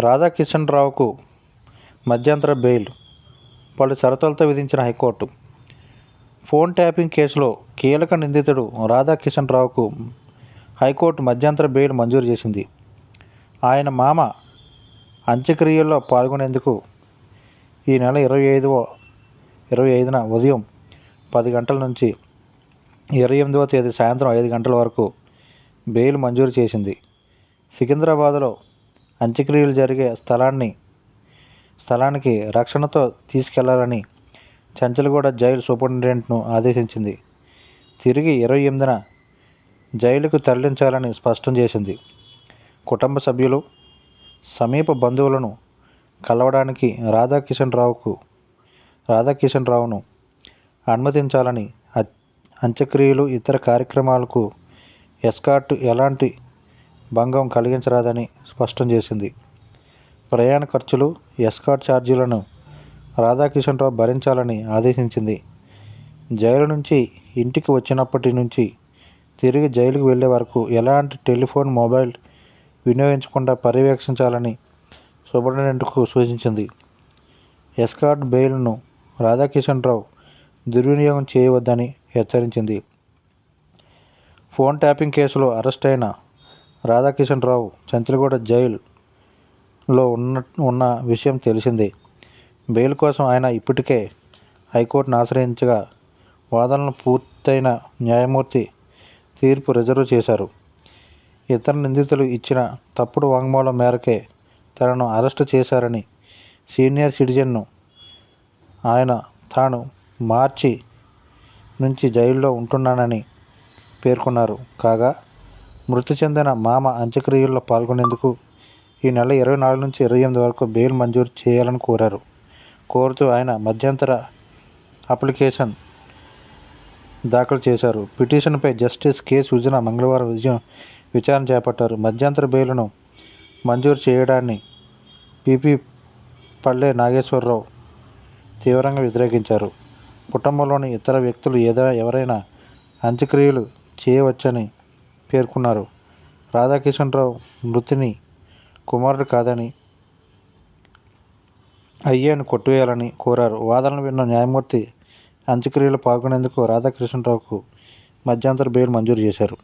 రాధాకిషన్ రావుకు మధ్యంతర బెయిల్. పలు షరతులతో విధించిన హైకోర్టు. ఫోన్ ట్యాపింగ్ కేసులో కీలక నిందితుడు రాధాకిషన్ రావుకు హైకోర్టు మధ్యంతర బెయిల్ మంజూరు చేసింది. ఆయన మామ అంత్యక్రియల్లో పాల్గొనేందుకు ఈ నెల ఇరవై ఐదవ ఇరవై ఐదున ఉదయం పది గంటల నుంచి ఇరవై ఎనిమిదవ తేదీ సాయంత్రం ఐదు గంటల వరకు బెయిల్ మంజూరు చేసింది. సికింద్రాబాద్లో అంత్యక్రియలు జరిగే స్థలాన్ని స్థలానికి రక్షణతో తీసుకెళ్ళాలని చంచలగూడ జైలు సూపరింటెండెంట్ను ఆదేశించింది. తిరిగి ఇరవై ఎనిమిదిన జైలుకు తరలించాలని స్పష్టం చేసింది. కుటుంబ సభ్యులు సమీప బంధువులను కలవడానికి రాధాకిషన్ రావుకు రాధాకిషన్ రావును అనుమతించాలని అంత్యక్రియలు ఇతర కార్యక్రమాలకు ఎస్కార్ట్ ఎలాంటి భంగం కలిగించరాదని స్పష్టం చేసింది. ప్రయాణ ఖర్చులు ఎస్కార్ట్ ఛార్జీలను రాధాకిషన్ రావు భరించాలని ఆదేశించింది. జైలు నుంచి ఇంటికి వచ్చినప్పటి నుంచి తిరిగి జైలుకు వెళ్ళే వరకు ఎలాంటి టెలిఫోన్ మొబైల్ వినియోగించకుండా పర్యవేక్షించాలని సూపరింటెండెంట్కు సూచించింది. ఎస్కార్ట్ బెయిల్ను రాధాకిషన్ రావు దుర్వినియోగం చేయవద్దని హెచ్చరించింది. ఫోన్ ట్యాపింగ్ కేసులో అరెస్ట్ అయిన రాధాకిషన్ రావు చంచలగూడ జైల్లో ఉన్న ఉన్న విషయం తెలిసిందే. బెయిల్ కోసం ఆయన ఇప్పటికే హైకోర్టును ఆశ్రయించగా వాదనలు పూర్తయిన న్యాయమూర్తి తీర్పు రిజర్వ్ చేశారు. ఇతర నిందితులు ఇచ్చిన తప్పుడు వాంగ్మూలం మేరకే తనను అరెస్టు చేశారని సీనియర్ సిటిజన్ను ఆయన తాను మార్చి నుంచి జైల్లో ఉంటున్నానని పేర్కొన్నారు. కాగా మృతి చెందిన మామ అంత్యక్రియల్లో పాల్గొనేందుకు ఈ నెల ఇరవై నాలుగు నుంచి ఇరవై ఎనిమిది వరకు బెయిల్ మంజూరు చేయాలని కోరారు. కోరుతూ ఆయన మధ్యంతర అప్లికేషన్ దాఖలు చేశారు. పిటిషన్పై జస్టిస్ కె. సుజన మంగళవారం విజయం విచారణ చేపట్టారు. మధ్యంతర బెయిల్ను మంజూరు చేయడాన్ని పిపి పల్లె నాగేశ్వరరావు తీవ్రంగా వ్యతిరేకించారు. కుటుంబంలోని ఇతర వ్యక్తులు ఏదో ఎవరైనా అంత్యక్రియలు చేయవచ్చని పేర్కొన్నారు. రాధాకిషన్ రావు మృతిని కుమారుడు కాదని అయ్యాను కొట్టివేయాలని కోరారు. వాదనలు విన్న న్యాయమూర్తి అంత్యక్రియలు పాల్గొనేందుకు రాధాకృష్ణరావుకు మధ్యంతర బెయిల్ మంజూరు చేశారు.